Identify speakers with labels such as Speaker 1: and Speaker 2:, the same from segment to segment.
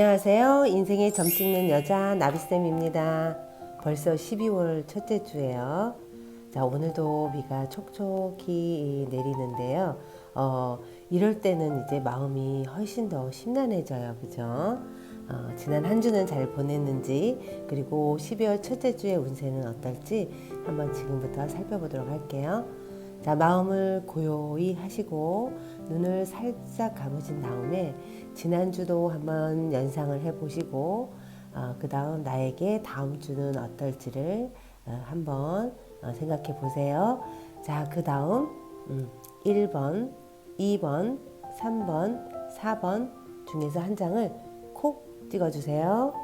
Speaker 1: 안녕하세요. 인생의 점 찍는 여자 나비쌤입니다. 벌써 12월 첫째 주예요. 자, 오늘도 비가 촉촉히 내리는데요. 어, 이럴 때는 이제 마음이 훨씬 더 심란해져요. 그죠? 어, 지난 한 주는 잘 보냈는지, 그리고 12월 첫째 주의 운세는 어떨지 한번 지금부터 살펴보도록 할게요. 자, 마음을 고요히 하시고 눈을 살짝 감으신 다음에 지난주도 한번 연상을 해 보시고 어, 그 다음 나에게 다음 주는 어떨지를 어, 한번 어, 생각해 보세요. 자, 그 다음 음, 1번, 2번, 3번, 4번 중에서 한 장을 콕 찍어주세요.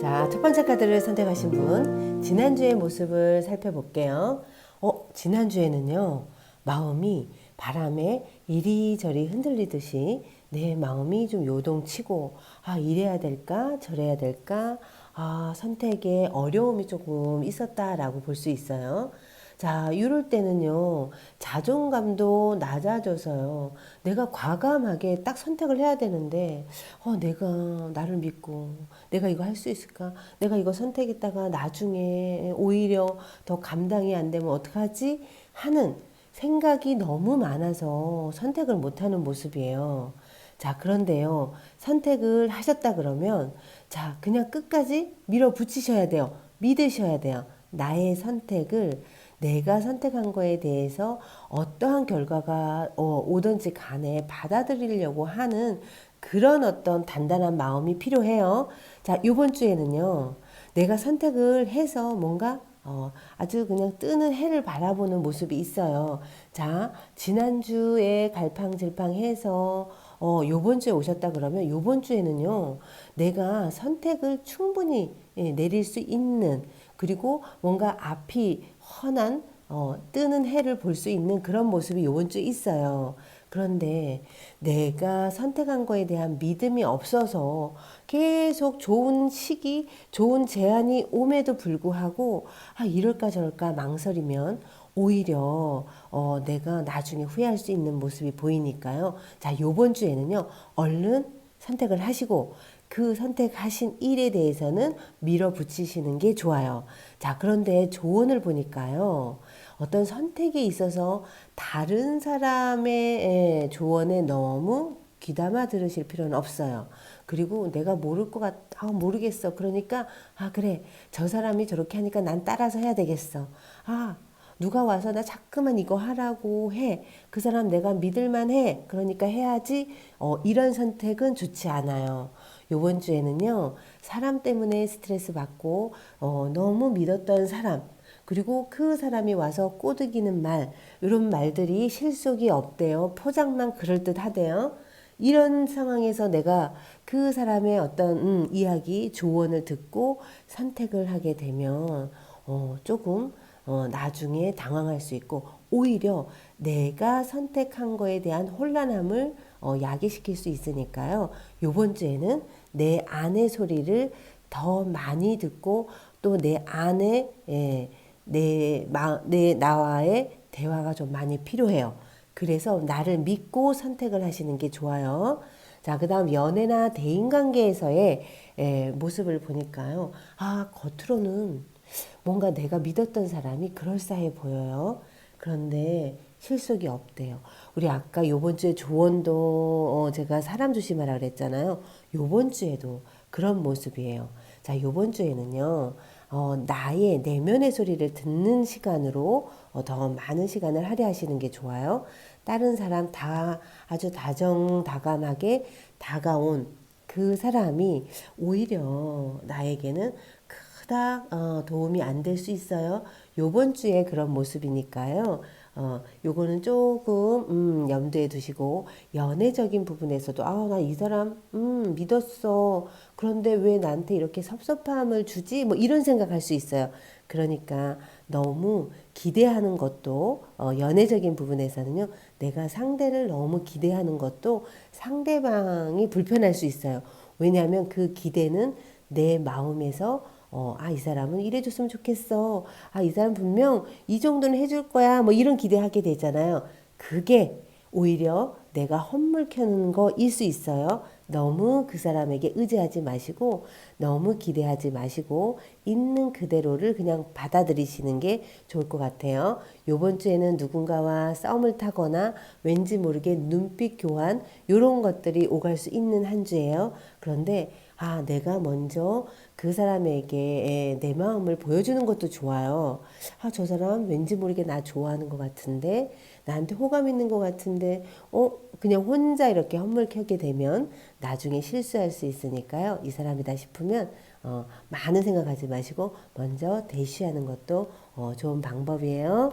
Speaker 1: 자, 첫 번째 카드를 선택하신 분, 지난주의 모습을 살펴볼게요. 어, 지난주에는요, 마음이 바람에 이리저리 흔들리듯이 내 마음이 좀 요동치고, 아, 이래야 될까? 저래야 될까? 아, 선택에 어려움이 조금 있었다라고 볼 수 있어요. 자, 이럴 때는요, 자존감도 낮아져서요, 내가 과감하게 딱 선택을 해야 되는데, 어, 내가 나를 믿고, 내가 이거 할 수 있을까? 내가 이거 선택했다가 나중에 오히려 더 감당이 안 되면 어떡하지? 하는 생각이 너무 많아서 선택을 못하는 모습이에요. 자, 그런데요, 선택을 하셨다 그러면, 자, 그냥 끝까지 밀어붙이셔야 돼요. 믿으셔야 돼요. 나의 선택을 내가 선택한 거에 대해서 어떠한 결과가 어, 오든지 간에 받아들이려고 하는 그런 어떤 단단한 마음이 필요해요. 자, 요번 주에는요, 내가 선택을 해서 뭔가 어, 아주 그냥 뜨는 해를 바라보는 모습이 있어요. 자, 지난주에 갈팡질팡 해서 어, 요번 주에 오셨다 그러면 요번 주에는요, 내가 선택을 충분히 예, 내릴 수 있는 그리고 뭔가 앞이 환한 어, 뜨는 해를 볼 수 있는 그런 모습이 요번 주에 있어요. 그런데 내가 선택한 거에 대한 믿음이 없어서 계속 좋은 시기, 좋은 제안이 옴에도 불구하고 아, 이럴까 저럴까 망설이면 오히려 어, 내가 나중에 후회할 수 있는 모습이 보이니까요. 자, 요번 주에는요. 얼른 선택을 하시고 그 선택하신 일에 대해서는 밀어붙이시는 게 좋아요. 자, 그런데 조언을 보니까요. 어떤 선택에 있어서 다른 사람의 조언에 너무 귀담아 들으실 필요는 없어요. 그리고 내가 모를 것 같, 아, 모르겠어. 그러니까, 아, 그래. 저 사람이 저렇게 하니까 난 따라서 해야 되겠어. 아, 누가 와서 나 자꾸만 이거 하라고 해. 그 사람 내가 믿을만 해. 그러니까 해야지. 어, 이런 선택은 좋지 않아요. 요번 주에는요, 사람 때문에 스트레스 받고, 어, 너무 믿었던 사람, 그리고 그 사람이 와서 꼬드기는 말, 이런 말들이 실속이 없대요. 포장만 그럴듯 하대요. 이런 상황에서 내가 그 사람의 어떤 음, 이야기, 조언을 듣고 선택을 하게 되면 어, 조금 어, 나중에 당황할 수 있고 오히려 내가 선택한 거에 대한 혼란함을 어, 야기시킬 수 있으니까요. 요번 주에는 내 안의 소리를 더 많이 듣고 또 내 안에 예, 내, 마, 내 나와의 대화가 좀 많이 필요해요. 그래서 나를 믿고 선택을 하시는 게 좋아요. 자, 그 다음 연애나 대인관계에서의 예, 모습을 보니까요. 아, 겉으로는 뭔가 내가 믿었던 사람이 그럴싸해 보여요. 그런데 실속이 없대요. 우리 아까 요번 주에 조언도 어, 제가 사람 조심하라 그랬잖아요. 요번 주에도 그런 모습이에요. 자, 요번 주에는요. 어, 나의 내면의 소리를 듣는 시간으로 어, 더 많은 시간을 할애하시는 게 좋아요. 다른 사람 다 아주 다정다감하게 다가온 그 사람이 오히려 나에게는 그닥 어, 도움이 안 될 수 있어요. 요번 주에 그런 모습이니까요. 어, 요거는 조금, 음, 염두에 두시고, 연애적인 부분에서도, 아, 나 이 사람, 음, 믿었어. 그런데 왜 나한테 이렇게 섭섭함을 주지? 뭐 이런 생각할 수 있어요. 그러니까 너무 기대하는 것도, 어, 연애적인 부분에서는요, 내가 상대를 너무 기대하는 것도 상대방이 불편할 수 있어요. 왜냐하면 그 기대는 내 마음에서 어, 아, 이 사람은 이래줬으면 좋겠어. 아, 이 사람 분명 이 정도는 해줄 거야. 뭐 이런 기대하게 되잖아요. 그게 오히려 내가 헛물 켜는 거일 수 있어요. 너무 그 사람에게 의지하지 마시고 너무 기대하지 마시고 있는 그대로를 그냥 받아들이시는 게 좋을 것 같아요. 요번 주에는 누군가와 썸을 타거나 왠지 모르게 눈빛 교환 요런 것들이 오갈 수 있는 한 주예요. 그런데 아, 내가 먼저 그 사람에게 내 마음을 보여주는 것도 좋아요. 아, 저 사람 왠지 모르게 나 좋아하는 것 같은데, 나한테 호감 있는 것 같은데, 어, 그냥 혼자 이렇게 헛물 켜게 되면 나중에 실수할 수 있으니까요. 이 사람이다 싶으면, 어, 많은 생각하지 마시고, 먼저 대쉬하는 것도 어, 좋은 방법이에요.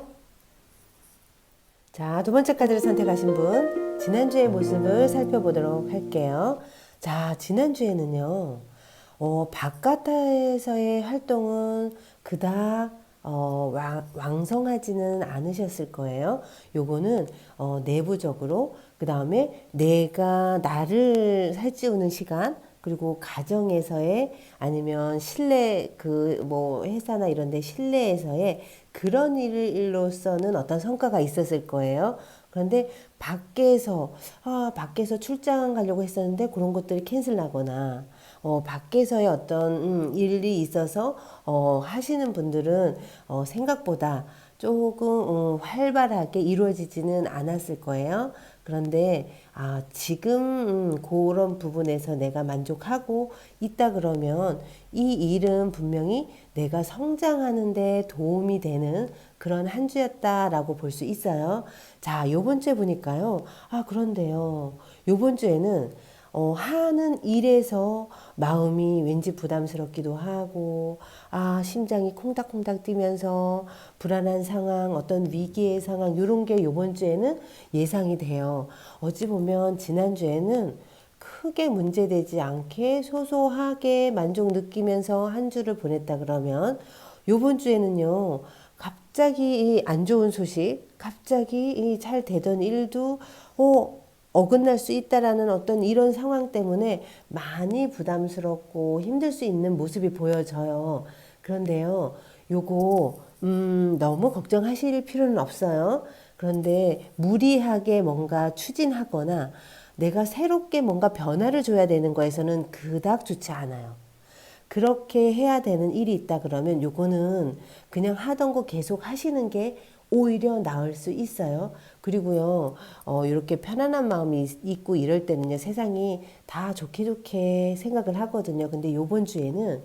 Speaker 1: 자, 두 번째 카드를 선택하신 분, 지난주의 모습을 살펴보도록 할게요. 자, 지난주에는요, 어, 바깥에서의 활동은 그닥 어, 왕, 왕성하지는 않으셨을 거예요. 요거는 어, 내부적으로 그 다음에 내가 나를 살찌우는 시간 그리고 가정에서의 아니면 실내 그 뭐 회사나 이런 데 실내에서의 그런 일로서는 어떤 성과가 있었을 거예요. 그런데 밖에서 아 밖에서 출장 가려고 했었는데 그런 것들이 캔슬 나거나 어 밖에서의 어떤 음, 일이 있어서 어 하시는 분들은 어 생각보다 조금 음, 활발하게 이루어지지는 않았을 거예요. 그런데 아, 지금 음, 그런 부분에서 내가 만족하고 있다 그러면 이 일은 분명히 내가 성장하는데 도움이 되는 그런 한 주였다라고 볼 수 있어요. 자, 요번 주에 보니까요. 아, 그런데요. 요번 주에는 어, 하는 일에서 마음이 왠지 부담스럽기도 하고, 아, 심장이 콩닥콩닥 뛰면서 불안한 상황, 어떤 위기의 상황, 이런 게 요번 주에는 예상이 돼요. 어찌 보면 지난주에는 크게 문제되지 않게 소소하게 만족 느끼면서 한 주를 보냈다 그러면 요번 주에는요, 갑자기 안 좋은 소식, 갑자기 잘 되던 일도, 어, 어긋날 수 있다라는 어떤 이런 상황 때문에 많이 부담스럽고 힘들 수 있는 모습이 보여져요. 그런데요, 요거, 음, 너무 걱정하실 필요는 없어요. 그런데 무리하게 뭔가 추진하거나 내가 새롭게 뭔가 변화를 줘야 되는 거에서는 그닥 좋지 않아요. 그렇게 해야 되는 일이 있다 그러면 요거는 그냥 하던 거 계속 하시는 게 오히려 나을 수 있어요. 그리고요, 어, 이렇게 편안한 마음이 있고 이럴 때는요, 세상이 다 좋게 좋게 생각을 하거든요. 근데 요번 주에는,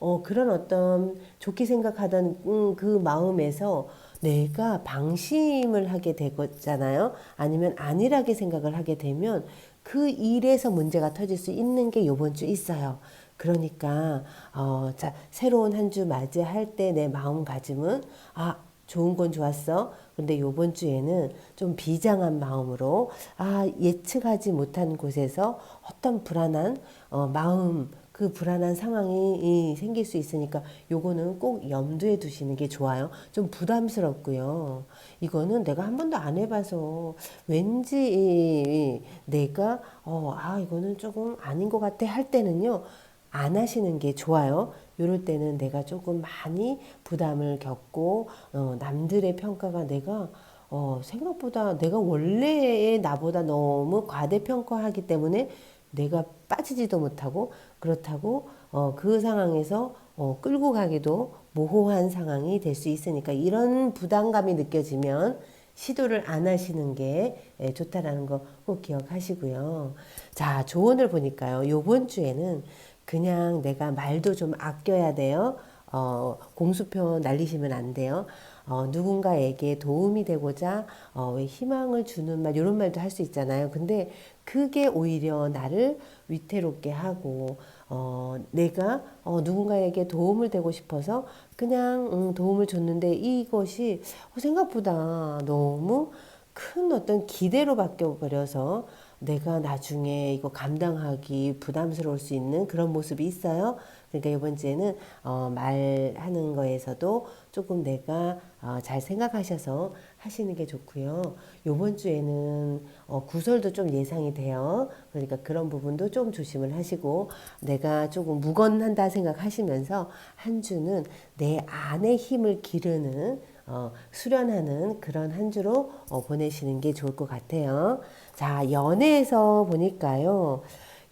Speaker 1: 어, 그런 어떤 좋게 생각하던 음, 그 마음에서 내가 방심을 하게 되잖아요. 아니면 안일하게 생각을 하게 되면 그 일에서 문제가 터질 수 있는 게 요번 주 있어요. 그러니까, 어, 자, 새로운 한 주 맞이할 때 내 마음가짐은, 아, 좋은 건 좋았어. 근데 요번 주에는 좀 비장한 마음으로 아 예측하지 못한 곳에서 어떤 불안한 어, 마음 그 불안한 상황이 생길 수 있으니까 요거는 꼭 염두에 두시는 게 좋아요. 좀 부담스럽고요. 이거는 내가 한 번도 안 해봐서 왠지 내가 어, 아 이거는 조금 아닌 것 같아 할 때는요. 안 하시는 게 좋아요. 이럴 때는 내가 조금 많이 부담을 겪고 어, 남들의 평가가 내가 어, 생각보다 내가 원래의 나보다 너무 과대평가하기 때문에 내가 빠지지도 못하고 그렇다고 어, 그 상황에서 어, 끌고 가기도 모호한 상황이 될 수 있으니까 이런 부담감이 느껴지면 시도를 안 하시는 게 예, 좋다라는 거 꼭 기억하시고요. 자, 조언을 보니까요. 요번 주에는 그냥 내가 말도 좀 아껴야 돼요. 어, 공수표 날리시면 안 돼요. 어, 누군가에게 도움이 되고자 어, 희망을 주는 말 이런 말도 할 수 있잖아요. 근데 그게 오히려 나를 위태롭게 하고 어, 내가 어, 누군가에게 도움을 되고 싶어서 그냥 음, 도움을 줬는데 이것이 생각보다 너무 큰 어떤 기대로 바뀌어 버려서 내가 나중에 이거 감당하기 부담스러울 수 있는 그런 모습이 있어요. 그러니까 이번 주에는 어, 말하는 거에서도 조금 내가 어, 잘 생각하셔서 하시는 게 좋고요. 이번 주에는 어, 구설도 좀 예상이 돼요. 그러니까 그런 부분도 좀 조심을 하시고 내가 조금 무건한다 생각하시면서 한 주는 내 안의 힘을 기르는 어, 수련하는 그런 한 주로 어, 보내시는 게 좋을 것 같아요. 자, 연애에서 보니까요.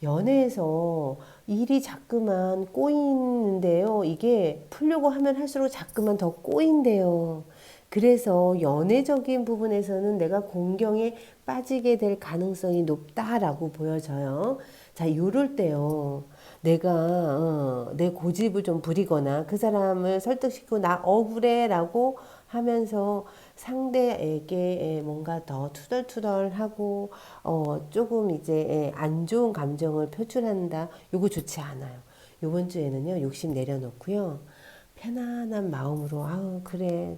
Speaker 1: 연애에서 일이 자꾸만 꼬이는데요. 이게 풀려고 하면 할수록 자꾸만 더 꼬인대요. 그래서 연애적인 부분에서는 내가 공경에 빠지게 될 가능성이 높다라고 보여져요. 자, 요럴 때요. 내가 어, 내 고집을 좀 부리거나 그 사람을 설득시키고 나 억울해라고 하면서 상대에게 뭔가 더 투덜투덜하고 어, 조금 이제 안 좋은 감정을 표출한다. 요거 좋지 않아요. 요번 주에는요 욕심 내려놓고요. 편안한 마음으로 아우 그래.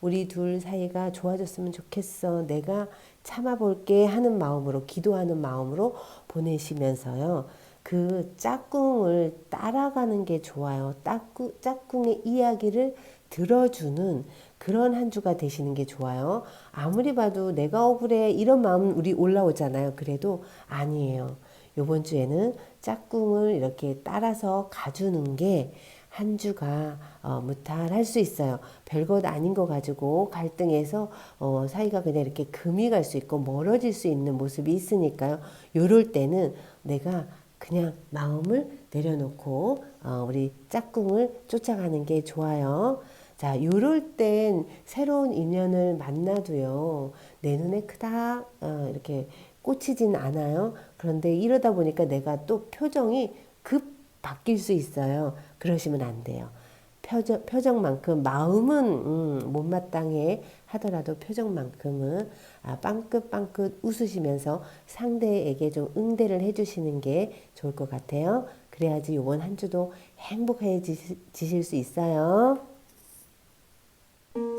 Speaker 1: 우리 둘 사이가 좋아졌으면 좋겠어. 내가 참아볼게 하는 마음으로 기도하는 마음으로 보내시면서요. 그 짝꿍을 따라가는 게 좋아요. 짝꿍, 짝꿍의 이야기를 들어주는 그런 한 주가 되시는 게 좋아요. 아무리 봐도 내가 억울해 이런 마음 우리 올라오잖아요. 그래도 아니에요. 요번 주에는 짝꿍을 이렇게 따라서 가주는 게 한 주가 어, 무탈할 수 있어요. 별것 아닌 거 가지고 갈등해서 어, 사이가 그냥 이렇게 금이 갈 수 있고 멀어질 수 있는 모습이 있으니까요. 요럴 때는 내가 그냥 마음을 내려놓고 어, 우리 짝꿍을 쫓아가는 게 좋아요. 자, 요럴 땐 새로운 인연을 만나도요, 내 눈에 크다, 어, 이렇게 꽂히진 않아요. 그런데 이러다 보니까 내가 또 표정이 급 바뀔 수 있어요. 그러시면 안 돼요. 표정, 표정만큼 마음은 음, 못마땅해 하더라도 표정만큼은 아, 빵긋빵긋 웃으시면서 상대에게 좀 응대를 해주시는 게 좋을 것 같아요. 그래야지 이번 한 주도 행복해지실 수 있어요.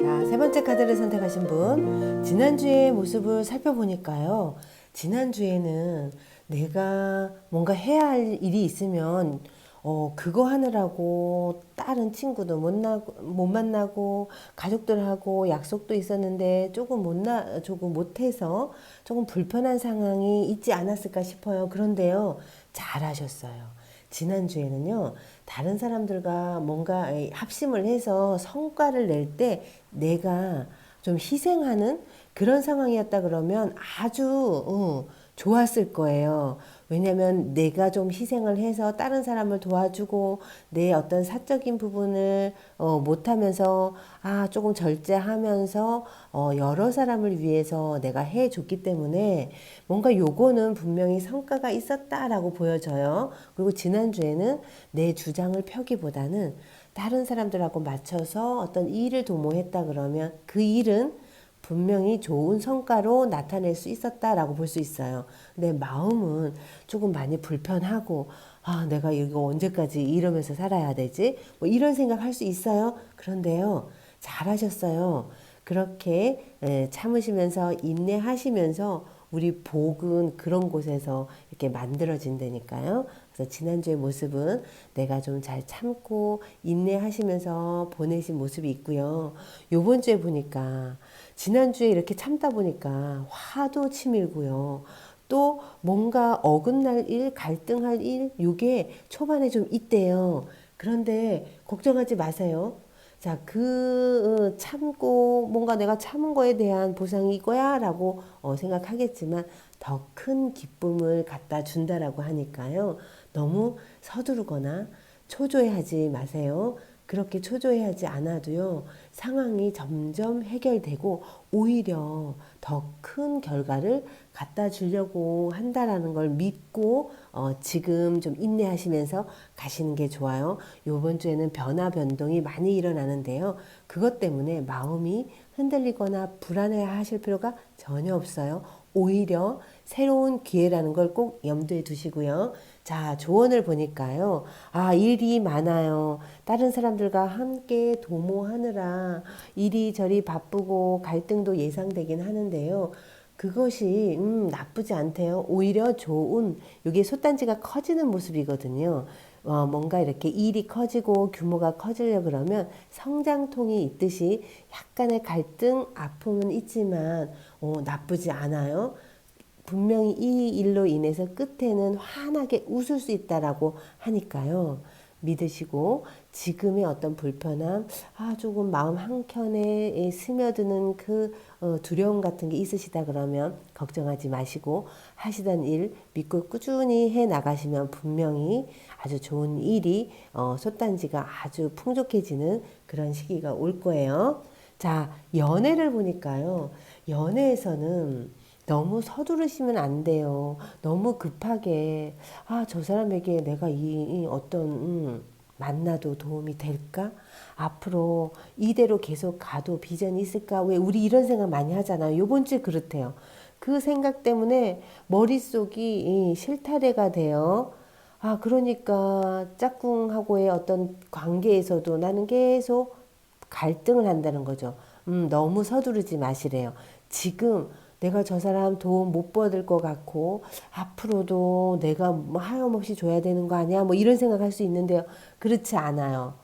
Speaker 1: 자, 세 번째 카드를 선택하신 분. 지난주의 모습을 살펴보니까요. 지난주에는 내가 뭔가 해야 할 일이 있으면 어, 그거 하느라고 다른 친구도 못, 나, 못 만나고 가족들하고 약속도 있었는데 조금 못 나, 조금 못해서 조금 불편한 상황이 있지 않았을까 싶어요. 그런데요, 잘하셨어요. 지난주에는요, 다른 사람들과 뭔가 합심을 해서 성과를 낼 때 내가 좀 희생하는 그런 상황이었다 그러면 아주 어, 좋았을 거예요. 왜냐면 내가 좀 희생을 해서 다른 사람을 도와주고 내 어떤 사적인 부분을 어, 못하면서 아 조금 절제하면서 어, 여러 사람을 위해서 내가 해줬기 때문에 뭔가 요거는 분명히 성과가 있었다라고 보여져요. 그리고 지난주에는 내 주장을 펴기보다는 다른 사람들하고 맞춰서 어떤 일을 도모했다 그러면 그 일은 분명히 좋은 성과로 나타낼 수 있었다라고 볼 수 있어요. 내 마음은 조금 많이 불편하고 아, 내가 이거 언제까지 이러면서 살아야 되지? 뭐 이런 생각 할 수 있어요. 그런데요. 잘하셨어요. 그렇게 참으시면서 인내하시면서 우리 복은 그런 곳에서 이렇게 만들어진다니까요. 그래서 지난주의 모습은 내가 좀 잘 참고 인내하시면서 보내신 모습이 있고요. 요번 주에 보니까 지난주에 이렇게 참다 보니까 화도 치밀고요. 또 뭔가 어긋날 일, 갈등할 일, 요게 초반에 좀 있대요. 그런데 걱정하지 마세요. 자, 그 어, 참고 뭔가 내가 참은 거에 대한 보상이 이거야 라고 어, 생각하겠지만 더 큰 기쁨을 갖다 준다라고 하니까요. 너무 서두르거나 초조해하지 마세요. 그렇게 초조해하지 않아도요, 상황이 점점 해결되고 오히려 더 큰 결과를 갖다 주려고 한다라는 걸 믿고 어, 지금 좀 인내하시면서 가시는 게 좋아요. 요번 주에는 변화 변동이 많이 일어나는데요. 그것 때문에 마음이 흔들리거나 불안해 하실 필요가 전혀 없어요. 오히려 새로운 기회라는 걸 꼭 염두에 두시고요. 자, 조언을 보니까요. 아, 일이 많아요. 다른 사람들과 함께 도모하느라 이리저리 바쁘고 갈등도 예상되긴 하는데요. 그것이 음, 나쁘지 않대요. 오히려 좋은 이게 솥단지가 커지는 모습이거든요. 어, 뭔가 이렇게 일이 커지고 규모가 커지려 그러면 성장통이 있듯이 약간의 갈등, 아픔은 있지만 어, 나쁘지 않아요. 분명히 이 일로 인해서 끝에는 환하게 웃을 수 있다라고 하니까요. 믿으시고 지금의 어떤 불편함, 아 조금 마음 한켠에 스며드는 그 어, 두려움 같은 게 있으시다 그러면 걱정하지 마시고 하시던 일 믿고 꾸준히 해 나가시면 분명히 아주 좋은 일이 어, 솥단지가 아주 풍족해지는 그런 시기가 올 거예요. 자, 연애를 보니까요. 연애에서는 너무 서두르시면 안 돼요. 너무 급하게, 아, 저 사람에게 내가 이, 이 어떤, 음, 만나도 도움이 될까? 앞으로 이대로 계속 가도 비전이 있을까? 왜 우리 이런 생각 많이 하잖아요. 요번 주에 그렇대요. 그 생각 때문에 머릿속이 이 실타래가 돼요. 아, 그러니까 짝꿍하고의 어떤 관계에서도 나는 계속 갈등을 한다는 거죠. 음, 너무 서두르지 마시래요. 지금 내가 저 사람 도움 못 받을 것 같고 앞으로도 내가 뭐 하염없이 줘야 되는 거 아니야? 뭐 이런 생각할 수 있는데요. 그렇지 않아요.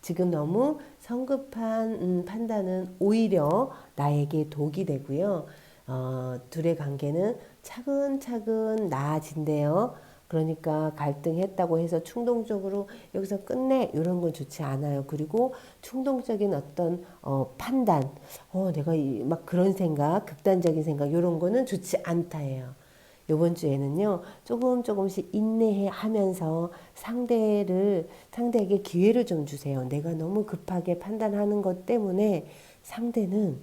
Speaker 1: 지금 너무 성급한 음, 판단은 오히려 나에게 독이 되고요. 어, 둘의 관계는 차근차근 나아진대요. 그러니까 갈등했다고 해서 충동적으로 여기서 끝내 이런 건 좋지 않아요. 그리고 충동적인 어떤 어, 판단, 어 내가 이, 막 그런 생각, 극단적인 생각 이런 거는 좋지 않다예요. 요번 주에는요 조금 조금씩 인내해 하면서 상대를 상대에게 기회를 좀 주세요. 내가 너무 급하게 판단하는 것 때문에 상대는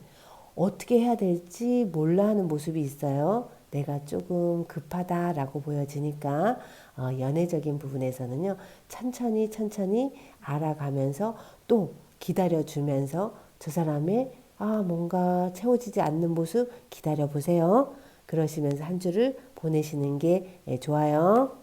Speaker 1: 어떻게 해야 될지 몰라 하는 모습이 있어요. 내가 조금 급하다라고 보여지니까 어, 연애적인 부분에서는요 천천히 천천히 알아가면서 또 기다려주면서 저 사람의 아 뭔가 채워지지 않는 모습 기다려 보세요. 그러시면서 한 주를 보내시는 게 예, 좋아요.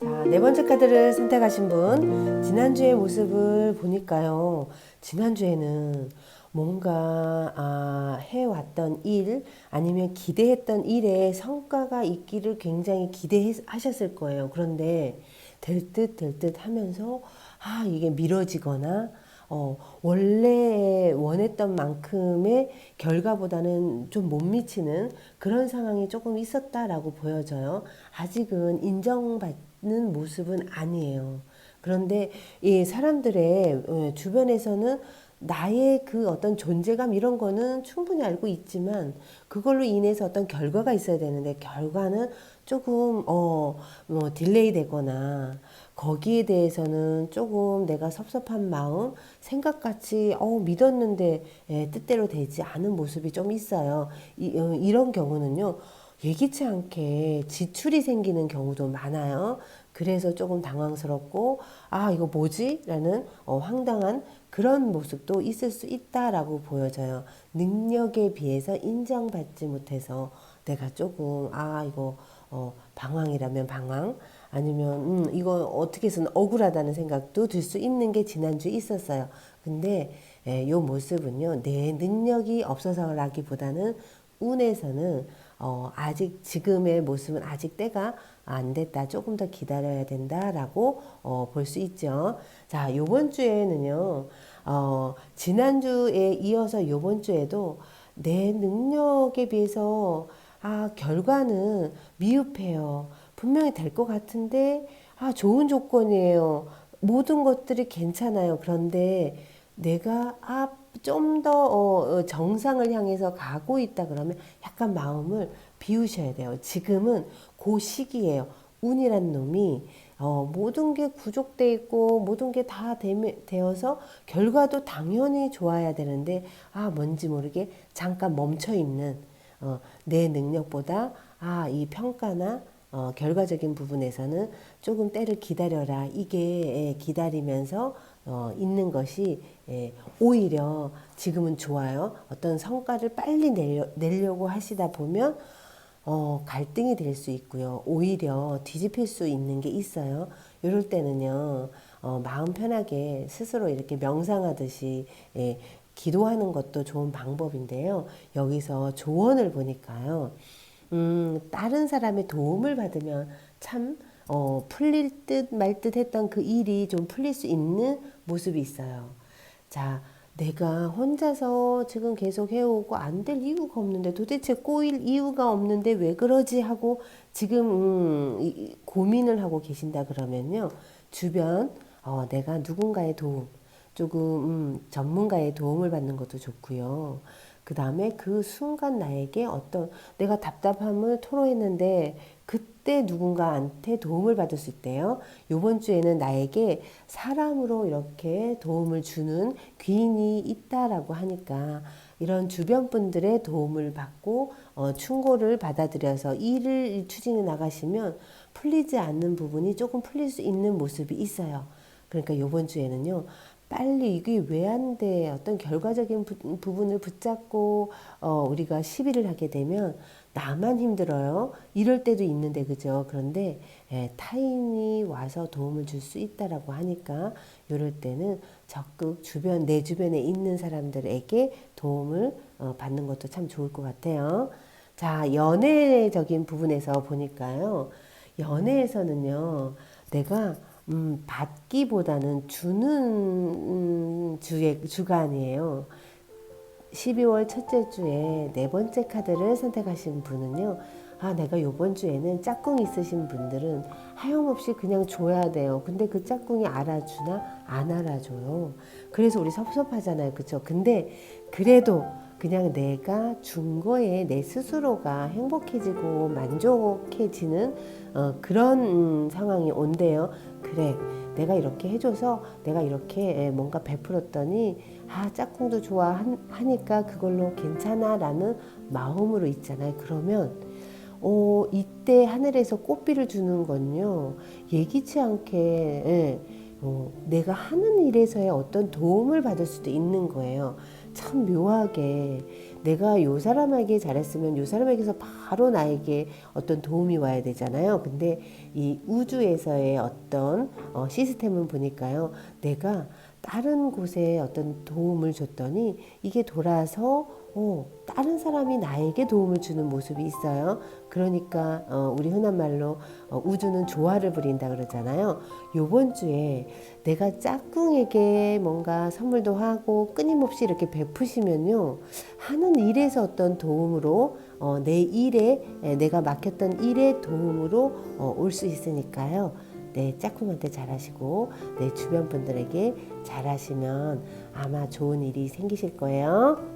Speaker 1: 자, 네 번째 카드를 선택하신 분. 지난주의 모습을 보니까요. 지난주에는 뭔가 아, 해왔던 일 아니면 기대했던 일에 성과가 있기를 굉장히 기대하셨을 거예요. 그런데 될 듯 될 듯 하면서 아 이게 미뤄지거나 어, 원래 원했던 만큼의 결과보다는 좀 못 미치는 그런 상황이 조금 있었다라고 보여져요. 아직은 인정받는 모습은 아니에요. 그런데 이 사람들의 어, 주변에서는 나의 그 어떤 존재감 이런 거는 충분히 알고 있지만 그걸로 인해서 어떤 결과가 있어야 되는데 결과는 조금 어 뭐 딜레이 되거나 거기에 대해서는 조금 내가 섭섭한 마음 생각같이 어 믿었는데 예, 뜻대로 되지 않은 모습이 좀 있어요. 이, 어, 이런 경우는요. 예기치 않게 지출이 생기는 경우도 많아요. 그래서 조금 당황스럽고 아 이거 뭐지? 라는 어, 황당한 그런 모습도 있을 수 있다라고 보여져요. 능력에 비해서 인정받지 못해서 내가 조금 아 이거 어, 방황이라면 방황 아니면 음, 이거 어떻게 해서는 억울하다는 생각도 들 수 있는 게 지난주에 있었어요. 근데 예, 요 모습은요 내 능력이 없어서라기보다는 운에서는 어, 아직 지금의 모습은 아직 때가 안 됐다. 조금 더 기다려야 된다라고 어, 볼 수 있죠. 자, 요번 주에는요. 어, 지난주에 이어서 요번 주에도 내 능력에 비해서 아, 결과는 미흡해요. 분명히 될 것 같은데 아, 좋은 조건이에요. 모든 것들이 괜찮아요. 그런데 내가 아, 좀더 어, 어, 정상을 향해서 가고 있다 그러면 약간 마음을 비우셔야 돼요. 지금은 그 시기예요. 운이란 놈이 어, 모든 게 구족돼 있고 모든 게 다 되어서 결과도 당연히 좋아야 되는데 아 뭔지 모르게 잠깐 멈춰 있는 어, 내 능력보다 아 이 평가나 어, 결과적인 부분에서는 조금 때를 기다려라 이게 예, 기다리면서 어, 있는 것이 예, 오히려 지금은 좋아요. 어떤 성과를 빨리 내려, 내려고 하시다 보면 어, 갈등이 될 수 있고요. 오히려 뒤집힐 수 있는 게 있어요. 이럴 때는요, 어, 마음 편하게 스스로 이렇게 명상하듯이 예, 기도하는 것도 좋은 방법인데요. 여기서 조언을 보니까요. 음, 다른 사람의 도움을 받으면 참 어, 풀릴 듯 말 듯 했던 그 일이 좀 풀릴 수 있는 모습이 있어요. 자, 내가 혼자서 지금 계속 해오고 안 될 이유가 없는데 도대체 꼬일 이유가 없는데 왜 그러지 하고 지금 음, 고민을 하고 계신다 그러면요. 주변 어, 내가 누군가의 도움, 조금 음, 전문가의 도움을 받는 것도 좋고요. 그 다음에 그 순간 나에게 어떤 내가 답답함을 토로했는데 그때 누군가한테 도움을 받을 수 있대요. 요번 주에는 나에게 사람으로 이렇게 도움을 주는 귀인이 있다라고 하니까 이런 주변 분들의 도움을 받고 어, 충고를 받아들여서 일을 추진해 나가시면 풀리지 않는 부분이 조금 풀릴 수 있는 모습이 있어요. 그러니까 요번 주에는요. 빨리 이게 왜 안 돼? 어떤 결과적인 부, 부분을 붙잡고 어, 우리가 시비를 하게 되면 나만 힘들어요. 이럴 때도 있는데 그죠? 그런데 예, 타인이 와서 도움을 줄 수 있다라고 하니까 이럴 때는 적극 주변 내 주변에 있는 사람들에게 도움을 어, 받는 것도 참 좋을 것 같아요. 자, 연애적인 부분에서 보니까요. 연애에서는요. 내가 음, 받기보다는 주는 음, 주의 주간이에요. 12월 첫째 주에 네 번째 카드를 선택하신 분은요. 아, 내가 요번 주에는 짝꿍 있으신 분들은 하염없이 그냥 줘야 돼요. 근데 그 짝꿍이 알아주나 안 알아줘요. 그래서 우리 섭섭하잖아요. 그쵸? 근데 그래도 그냥 내가 준 거에 내 스스로가 행복해지고 만족해지는 어, 그런 음, 상황이 온대요. 그래, 내가 이렇게 해줘서 내가 이렇게 예, 뭔가 베풀었더니 아 짝꿍도 좋아하니까 그걸로 괜찮아라는 마음으로 있잖아요. 그러면 어, 이때 하늘에서 꽃비를 주는 건요 예기치 않게 예, 어, 내가 하는 일에서의 어떤 도움을 받을 수도 있는 거예요. 참 묘하게 내가 요 사람에게 잘했으면 요 사람에게서 바로 나에게 어떤 도움이 와야 되잖아요. 근데 이 우주에서의 어떤 어, 시스템을 보니까요. 내가 다른 곳에 어떤 도움을 줬더니 이게 돌아서 어, 다른 사람이 나에게 도움을 주는 모습이 있어요. 그러니까 어, 우리 흔한 말로 어, 우주는 조화를 부린다 그러잖아요. 요번 주에 내가 짝꿍에게 뭔가 선물도 하고 끊임없이 이렇게 베푸시면요. 하는 일에서 어떤 도움으로 어, 내 일에 에, 내가 맡겼던 일의 도움으로 어, 올수 있으니까요. 내 짝꿍한테 잘하시고 내 주변 분들에게 잘하시면 아마 좋은 일이 생기실 거예요.